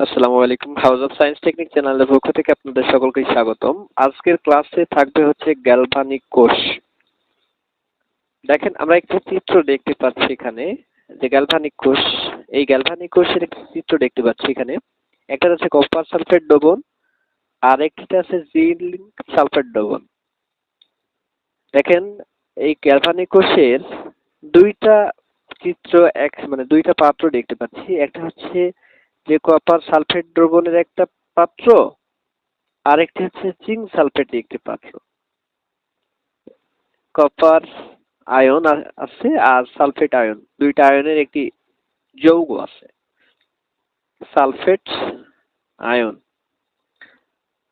আসসালামু আলাইকুম। House of science technique চ্যানেলের পক্ষ থেকে আপনাদের সকলকে স্বাগতম। আজকের ক্লাসে থাকবে হচ্ছে গ্যালভানিক কোষ। দেখেন, আমরা একটি চিত্র দেখতে পাচ্ছি এখানে, যে গ্যালভানিক কোষ, এই গ্যালভানিক কোষের একটি চিত্র দেখতে পাচ্ছি এখানে। একটা আছে কপার সালফেট দ্রবণ, আর একটিতে আছে জিঙ্ক সালফেট দ্রবণ। দেখেন, এই গ্যালভানিক কোষের দুইটা চিত্র এক মানে দুইটা পাত্র দেখতে পাচ্ছি। একটা হচ্ছে যে কপার সালফেট দ্রবণের একটা পাত্র আর একটি হচ্ছে জিঙ্ক সালফেট একটি পাত্র। কপার আয়ন আছে আর সালফেট আয়ন দুইটা আয়নের একটি যৌগ আছে। সালফেট আয়ন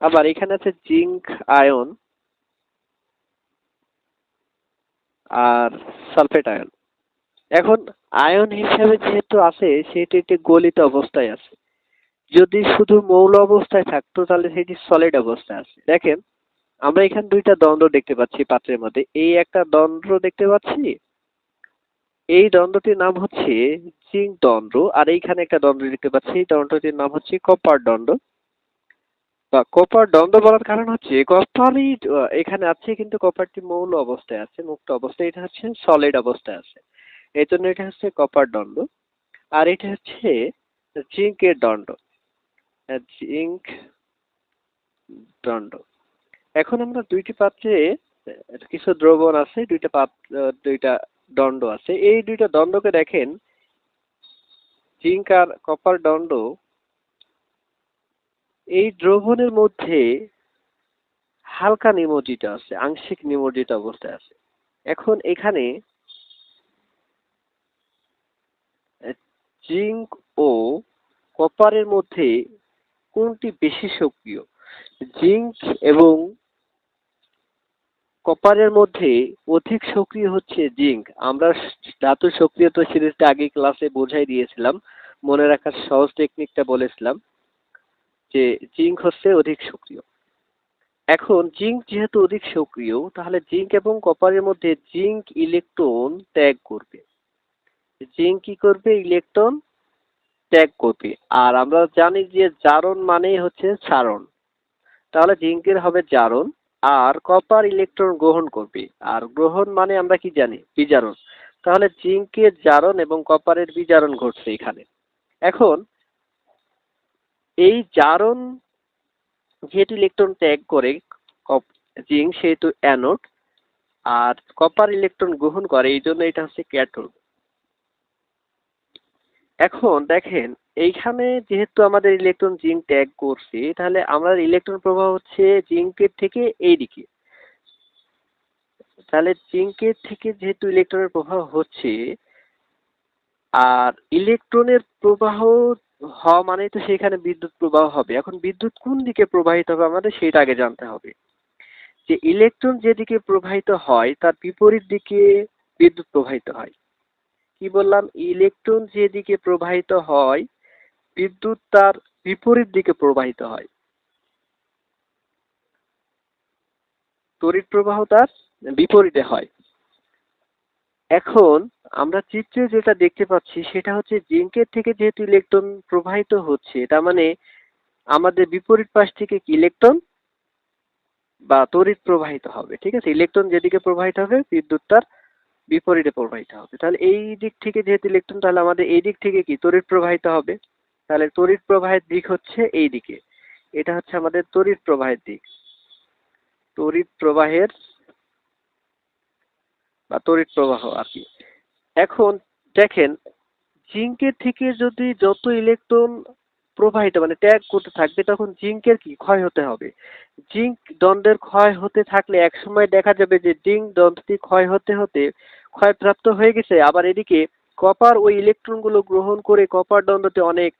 আবার এখানে আছে জিঙ্ক আয়ন আর সালফেট আয়ন এখন আয়ন হিসাবে যেহেতু আছে সেটি একটি গলিত অবস্থায় আছে যদি শুধু মৌল অবস্থায় থাকতো, তাহলে সেটি সলিড অবস্থায় আছে দেখেন, আমরা এখানে দুইটা দ্বন্দ্ব দেখতে পাচ্ছি পাত্রের মধ্যে। এই একটা দ্বন্দ্ব দেখতে পাচ্ছি। এই দ্বন্দ্বটির নাম হচ্ছে জিঙ্ক দ্বন্দ্ব, আর এইখানে একটা দ্বন্দ্ব দেখতে পাচ্ছি। এই দ্বন্দ্বটির নাম হচ্ছে কপার দ্বন্দ্ব। বা কপার দ্বন্দ্ব বলার কারণ হচ্ছে, কপারই এখানে আছে, কিন্তু কপারটি মৌল অবস্থায় আছে, মুক্ত অবস্থায়। এটা হচ্ছে সলিড অবস্থায় আছে এই জন্য এটা হচ্ছে কপার দণ্ড। আর এটা হচ্ছে জিঙ্কের দণ্ড। জিঙ্ক দণ্ড। এখন আমরা দুইটি পাত্রে কিছু দ্রবণ আছে, দুইটা পাত্র দুইটা দণ্ড আছে। এই দুইটা দণ্ডকে দেখেন জিঙ্ক আর কপার দণ্ড, এই দ্রবণের মধ্যে হালকা নিমজ্জিত আছে, আংশিক নিমজ্জিত অবস্থায় আছে। এখন এখানে জিঙ্ক ও কপারের মধ্যে কোনটি বেশি সক্রিয়? জিঙ্ক এবং কপারের মধ্যে অধিক সক্রিয় হচ্ছে জিঙ্ক। আমরা ধাতু সক্রিয়তা সিরিজটা আগে ক্লাসে বোঝাই দিয়েছিলাম। মনে রাখার সহজ টেকনিকটা বলেছিলাম যে জিঙ্ক হচ্ছে অধিক সক্রিয়। এখন জিঙ্ক যেহেতু অধিক সক্রিয়, তাহলে জিঙ্ক এবং কপারের মধ্যে জিঙ্ক ইলেকট্রন ত্যাগ করবে। জিঙ্ক কি করবে? ইলেকট্রন ত্যাগ করবে। আর আমরা জানি যে জারণ মানেই হচ্ছে সারণ তাহলে জিঙ্কের হবে জারণ, আর কপার ইলেকট্রন গ্রহণ করবে। আর গ্রহণ মানে আমরা কি জানি? বিজারণ। তাহলে জিঙ্কের জারণ এবং কপারের বিজারণ ঘটছে এখানে। এখন এই জারণ যেহেতু ইলেকট্রন ত্যাগ করে জিঙ্ক সেহেতু অ্যানোড, আর কপার ইলেকট্রন গ্রহণ করে, এই জন্য এটা হচ্ছে ক্যাথোড এখন দেখেন, এইখানে যেহেতু আমাদের ইলেকট্রন জিঙ্ক ট্যাগ করছে, তাহলে আমাদের ইলেকট্রন প্রবাহ হচ্ছে জিঙ্কের থেকে এই দিকে তাহলে জিঙ্কের থেকে যেহেতু ইলেকট্রনের প্রবাহ হচ্ছে, আর ইলেকট্রনের প্রবাহ হওয়া মানে তো সেখানে বিদ্যুৎ প্রবাহ হবে। এখন বিদ্যুৎ কোন দিকে প্রবাহিত হবে আমাদের সেটা আগে জানতে হবে। যে ইলেকট্রন যেদিকে প্রবাহিত হয়, তার বিপরীত দিকে বিদ্যুৎ প্রবাহিত হয়। কি বললাম? ইলেকট্রন যেদিকে প্রবাহিত হয়, বিদ্যুৎ তার বিপরীত দিকে প্রবাহিত হয়। তড়িৎ প্রবাহ তার বিপরীতে হয়। এখন আমরা চিত্রে যেটা দেখতে পাচ্ছি, সেটা হচ্ছে জিঙ্কের থেকে যেহেতু ইলেকট্রন প্রবাহিত হচ্ছে, তার মানে আমাদের বিপরীত পাশ থেকে কি ইলেকট্রন বা তড়িৎ প্রবাহিত হবে, ঠিক আছে? ইলেকট্রন যেদিকে প্রবাহিত হবে, বিদ্যুৎ তার বিপরীতে প্রবাহিত হবে। তাহলে এই দিক থেকে যেহেতু ইলেকট্রন, তাহলে আমাদের এই দিক থেকে কি? তড়িৎ প্রবাহিত হবে। তাহলে তড়িৎ প্রবাহের দিক হচ্ছে এই দিকে। এটা হচ্ছে আমাদের তড়িৎ প্রবাহের দিক। তড়িৎ প্রবাহের বা তড়িৎ প্রবাহ আর কি। এখন দেখেন, জিঙ্কের থেকে যদি যত ইলেকট্রন প্রবাহিত মানে ত্যাগ করতে থাকবে, তখন জিঙ্কের কি ক্ষয় হতে হবে? জিঙ্ক দণ্ডের ক্ষয় হতে থাকলে এক সময় দেখা যাবে যে জিঙ্ক দণ্ডটি ক্ষয় হতে হতে ক্ষয়প্রাপ্ত হয়ে গেছে। আবার এদিকে কপার ওই ইলেকট্রনগুলো গ্রহণ করে কপার দণ্ডটি অনেক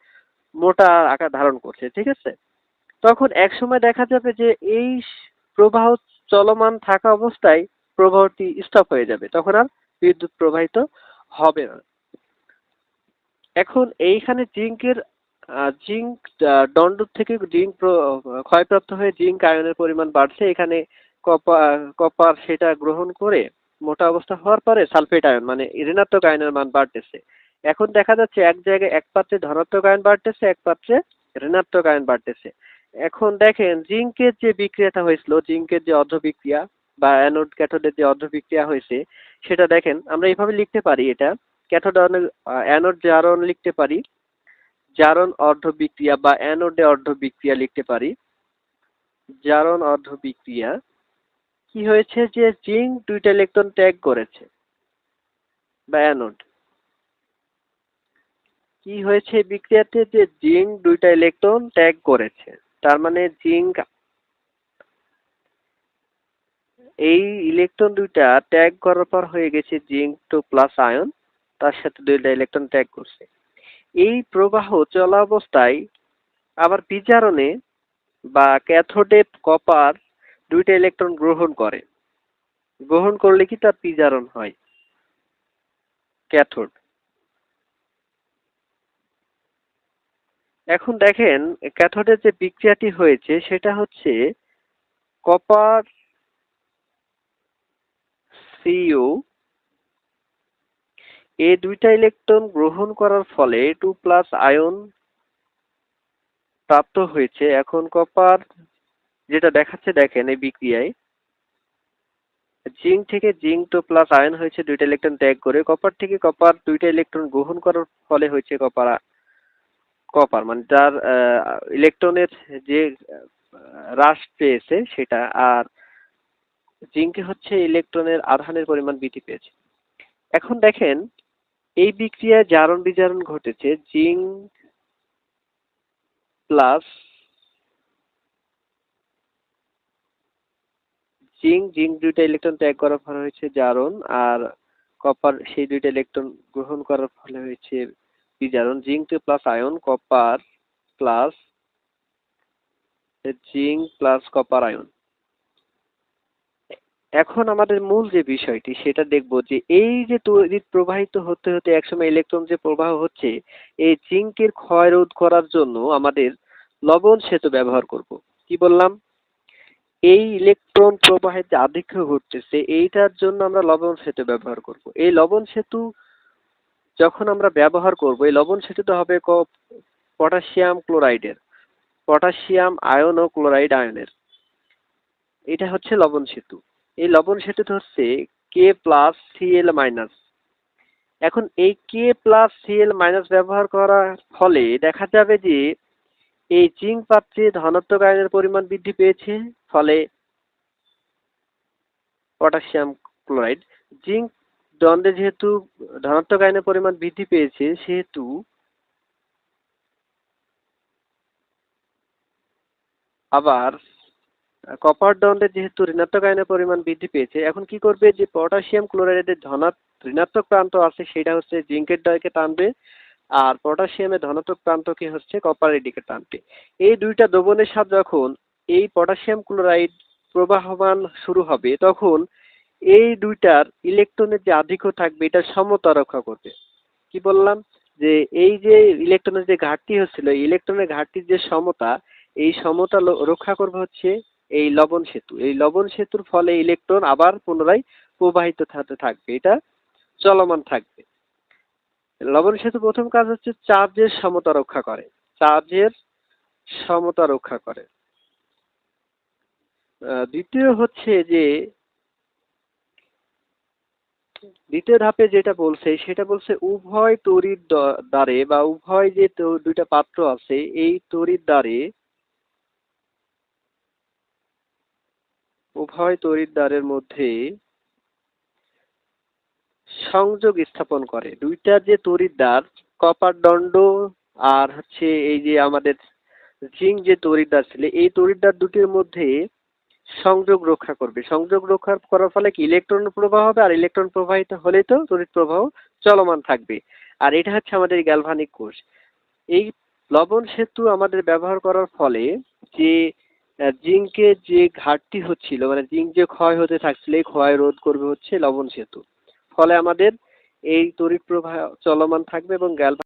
মোটা আকার ধারণ করছে, ঠিক আছে? তখন এক সময় দেখা যাবে যে এই প্রবাহ চলমান থাকা অবস্থায় প্রবাহটি স্টপ হয়ে যাবে, তখন আর বিদ্যুৎ প্রবাহিত হবে না। এখন এইখানে জিঙ্কের জিঙ্ক দণ্ড থেকে জিঙ্ক ক্ষয়প্রাপ্ত হয়ে জিঙ্ক আয়নের পরিমাণ বাড়ছে। এখানে কপার কপার সেটা গ্রহণ করে মোটা অবস্থা হওয়ার পরে সালফেট আয়ন মানে ঋণাত্মক আয়নের মান বাড়তেছে। এখন দেখা যাচ্ছে এক জায়গায় এক পাত্রে ধনাত্মক আয়ন বাড়তেছে, এক পাত্রে ঋণাত্মক আয়ন বাড়তেছে। এখন দেখেন, জিঙ্কের যে বিক্রিয়াটা হয়েছিল, জিঙ্কের যে অর্ধ বিক্রিয়া বা অ্যানোড ক্যাথোডের যে অর্ধ বিক্রিয়া হয়েছে, সেটা দেখেন, আমরা এইভাবে লিখতে পারি এটা। ক্যাথোড অ্যানোড জারণ লিখতে পারি জারণ অর্ধ বিক্রিয়া বা অ্যানোডে অর্ধ বিক্রিয়া লিখতে পারি। জারণ অর্ধ বিক্রিয়া কি হয়েছে যে জিঙ্ক দুইটা ইলেকট্রন ত্যাগ করেছে বা অ্যানোড? কি হয়েছে বিক্রিয়াতে যে জিঙ্ক দুইটা ইলেকট্রন ত্যাগ করেছে? তার মানে জিঙ্ক এই ইলেকট্রন দুইটা ত্যাগ করার পর হয়ে গেছে জিঙ্ক টু প্লাস আয়ন, তার সাথে দুইটা ইলেকট্রন ত্যাগ করছে। এই প্রবাহ চলা অবস্থায় আবার বিজারণে বা ক্যাথোডে কপার দুইটা ইলেকট্রন গ্রহণ করে। গ্রহণ করলে কি তার বিজারণ হয়? ক্যাথোড। এখন দেখেন, ক্যাথোডের যে বিক্রিয়াটি হয়েছে সেটা হচ্ছে কপার সিইউ এই দুইটা ইলেকট্রন গ্রহণ করার ফলে টু প্লাস আয়ন প্রাপ্ত হয়েছে। এখন কপার যেটা দেখাচ্ছে, দেখেন এই বিক্রিয়ায়। জিঙ্ক থেকে জিঙ্ক টু প্লাস আয়ন হয়েছে দুইটা ইলেকট্রন ত্যাগ করে। কপার থেকে কপার দুইটা ইলেকট্রন গ্রহণ করার ফলে হয়েছে কপার কপার মানে তার ইলেকট্রনের যে হ্রাস পেয়েছে সেটা, আর জিঙ্কে হচ্ছে ইলেকট্রনের আধানের পরিমাণ বৃদ্ধি পেয়েছে। এখন দেখেন এই বিক্রিয়ায় জারণ বিজারণ ঘটেছে জিঙ্ক প্লাস জিঙ্ক জিঙ্ক দুইটা ইলেকট্রন ত্যাগ করার ফলে হয়েছে জারণ আর কপার সেই দুইটা ইলেকট্রন গ্রহণ করার ফলে হয়েছে বিজারণ। Zinc plus ion, copper plus zinc plus copper ion. এখন আমাদের মূল যে বিষয়টি, সেটা দেখব যে এই যে তড়িৎ প্রবাহিত হতে হতে একসময় ইলেকট্রন যে প্রবাহ হচ্ছে, এই জিঙ্কের ক্ষয় রোধ করার জন্য আমাদের লবণ সেতু ব্যবহার করব। কি বললাম? এই ইলেকট্রন প্রবাহের যে আধিক্য ঘটতেছে, এইটার জন্য আমরা লবণ সেতু ব্যবহার করব। এই লবণ সেতু যখন আমরা ব্যবহার করব, এই লবণ সেতুটা হবে পটাশিয়াম ক্লোরাইডের, পটাশিয়াম আয়ন ও ক্লোরাইড আয়নের। এটা হচ্ছে লবণ সেতু। এই লবণ সেতুটা হচ্ছে কে প্লাস সিএল মাইনাস এখন এই কে প্লাস সিএল মাইনাস ব্যবহার করার ফলে দেখা যাবে যে এই জিঙ্ক পাত্রে ধনাত্মক আয়নের পরিমাণ বৃদ্ধি পেয়েছে, ফলে পটাশিয়াম ক্লোরাইড। জিঙ্ক দ্বন্দ্বে যেহেতু ধনাত্মক আয়নের পরিমাণ বৃদ্ধি পেয়েছে, সেহেতু আবার কপার দ্বন্দ্বে যেহেতু ঋণাত্মক আয়নের পরিমাণ বৃদ্ধি পেয়েছে, এখন কি করবে যে পটাশিয়াম ক্লোরাইডের ধনাত্মক, ঋণাত্মক প্রান্ত আছে, সেটা হচ্ছে জিঙ্কের দিকে টানবে, আর পটাশিয়ামের ধনাত্মক প্রান্তকে হচ্ছে কপারের দিকে টানবে। এই দুইটা দ্রবণের সাথে যখন এই পটাশিয়াম ক্লোরাইড প্রবাহমান শুরু হবে, তখন এই দুইটার ইলেকট্রনের যে আধিক্য থাকবে এটা সমতা রক্ষা করবে। কি বললাম? যে এই যে ইলেকট্রনের যে ঘাটতি হচ্ছিল ইলেকট্রনের ঘাটতির যে সমতা, এই সমতা রক্ষা করবে হচ্ছে এই লবণ সেতু। এই লবণ সেতুর ফলে ইলেকট্রন আবার পুনরায় প্রবাহিত হতে থাকবে। এটা চলমান থাকবে। লবণ সেতু প্রথম কাজ হচ্ছে চার্জের সমতা রক্ষা করে। চার্জের সমতা রক্ষা করে। দ্বিতীয় হচ্ছে যে, দ্বিতীয় ধাপে যেটা বলছে, সেটা বলছে উভয় তড়িৎ দ্বারে বা উভয় যে দুইটা পাত্র আছে, এই তড়িৎ দ্বারে উভয় তড়িৎ দ্বারের মধ্যে সংযোগ স্থাপন করে। দুইটা যে তড়িৎ দ্বার কপার দণ্ড আর হচ্ছে এই যে আমাদের জিঙ্ক যে তড়িৎ দ্বার ছিল, এই তড়িৎ দ্বার দুটির মধ্যে সংযোগ রক্ষা করবে। সংযোগ রক্ষা করার ফলে কি? ইলেকট্রন প্রবাহ হবে আর ইলেকট্রন প্রবাহিত হলেই তো তড়িৎ প্রবাহ চলমান থাকবে। আর এটা হচ্ছে আমাদের গ্যালভানিক কোষ। এই লবণ সেতু আমাদের ব্যবহার করার ফলে যে জিঙ্কের যে ঘাটতি হচ্ছিল মানে জিঙ্ক যে ক্ষয় হতে থাকছিল এই ক্ষয় রোধ করবে হচ্ছে লবণ সেতু। ফলে আমাদের এই তড়িৎ প্রবাহ চলমান থাকবে এবং গ্যালভানিক